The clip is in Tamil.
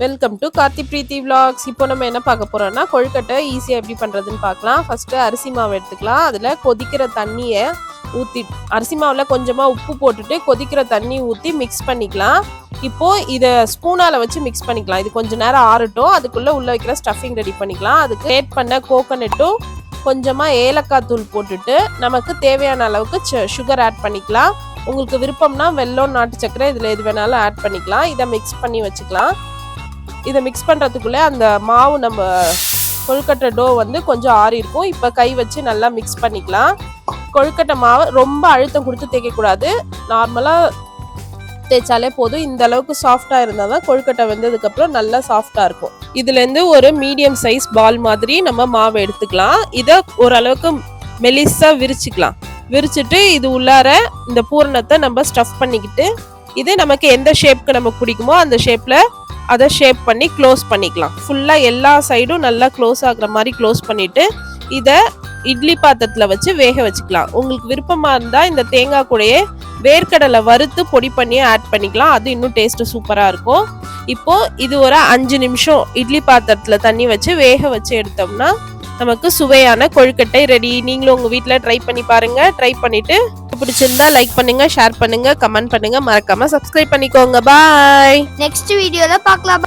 Welcome to Karthi Preethi vlogs. இப்போ நம்ம என்ன பார்க்க போறோம்னா கொழுக்கட்டை ஈஸியாக எப்படி பண்ணுறதுன்னு பார்க்கலாம். ஃபஸ்ட்டு அரிசி மாவு எடுத்துக்கலாம். அதில் கொதிக்கிற தண்ணியை ஊற்றி அரிசி மாவில் கொஞ்சமாக உப்பு போட்டுட்டு கொதிக்கிற தண்ணி ஊற்றி மிக்ஸ் பண்ணிக்கலாம். இப்போது இதை ஸ்பூனால் வச்சு மிக்ஸ் பண்ணிக்கலாம். இது கொஞ்ச நேரம் ஆறட்டும். அதுக்குள்ளே உள்ள வைக்கிற ஸ்டஃபிங் ரெடி பண்ணிக்கலாம். அதுக்கு கிரேட் பண்ண கோகனட்டும் கொஞ்சமாக ஏலக்காய் தூள் போட்டுட்டு நமக்கு தேவையான அளவுக்கு சுகர் ஆட் பண்ணிக்கலாம். உங்களுக்கு விருப்பம்னா வெல்லம் நாட்டு சக்கரை இதில் எது வேணாலும் ஆட் பண்ணிக்கலாம். இதை மிக்ஸ் பண்ணி வச்சுக்கலாம். இதை மிக்ஸ் பண்ணுறதுக்குள்ளே அந்த மாவு நம்ம கொழுக்கட்டை டோ வந்து கொஞ்சம் ஆறி இருக்கும். இப்போ கை வச்சு நல்லா மிக்ஸ் பண்ணிக்கலாம். கொழுக்கட்டை மாவை ரொம்ப அழுத்தம் கொடுத்து தேய்க்கக்கூடாது. நார்மலாக தேய்ச்சாலே போதும். இந்த அளவுக்கு சாஃப்டாக இருந்தால் தான் கொழுக்கட்டை வெந்ததுக்கப்புறம் நல்லா சாஃப்டாக இருக்கும். இதுலேருந்து ஒரு மீடியம் சைஸ் பால் மாதிரி நம்ம மாவை எடுத்துக்கலாம். இதை ஓரளவுக்கு மெலிசாக விரிச்சுக்கலாம். விரிச்சிட்டு இது உள்ளார இந்த பூரணத்தை நம்ம ஸ்டஃப் பண்ணிக்கிட்டு இது நமக்கு எந்த ஷேப்க்கு நமக்கு பிடிக்குமோ அந்த ஷேப்பில் அதை ஷேப் பண்ணி க்ளோஸ் பண்ணிக்கலாம். ஃபுல்லாக எல்லா சைடும் நல்லா க்ளோஸ் ஆகுற மாதிரி க்ளோஸ் பண்ணிவிட்டு இதை இட்லி பாத்திரத்தில் வச்சு வேக வச்சுக்கலாம். உங்களுக்கு விருப்பமாக இருந்தால் இந்த தேங்காய் கூடையே வேர்க்கடலை வறுத்து பொடி பண்ணி ஆட் பண்ணிக்கலாம். அது இன்னும் டேஸ்ட்டு சூப்பராக இருக்கும். இப்போது இது ஒரு அஞ்சு நிமிஷம் இட்லி பாத்திரத்தில் தண்ணி வச்சு வேக வச்சு எடுத்தோம்னா நமக்கு சுவையான கொழுக்கட்டை ரெடி நீங்களும் உங்கள் வீட்டில் ட்ரை பண்ணி பாருங்கள் ட்ரை பண்ணிவிட்டு உங்களுக்கு பிடிச்சிருந்தா லைக் பண்ணுங்க ஷேர் பண்ணுங்க கமெண்ட் பண்ணுங்க. மறக்காம சப்ஸ்கிரைப் பண்ணிக்கோங்க. பாய் நெக்ஸ்ட் வீடியோல பார்க்கலாம்.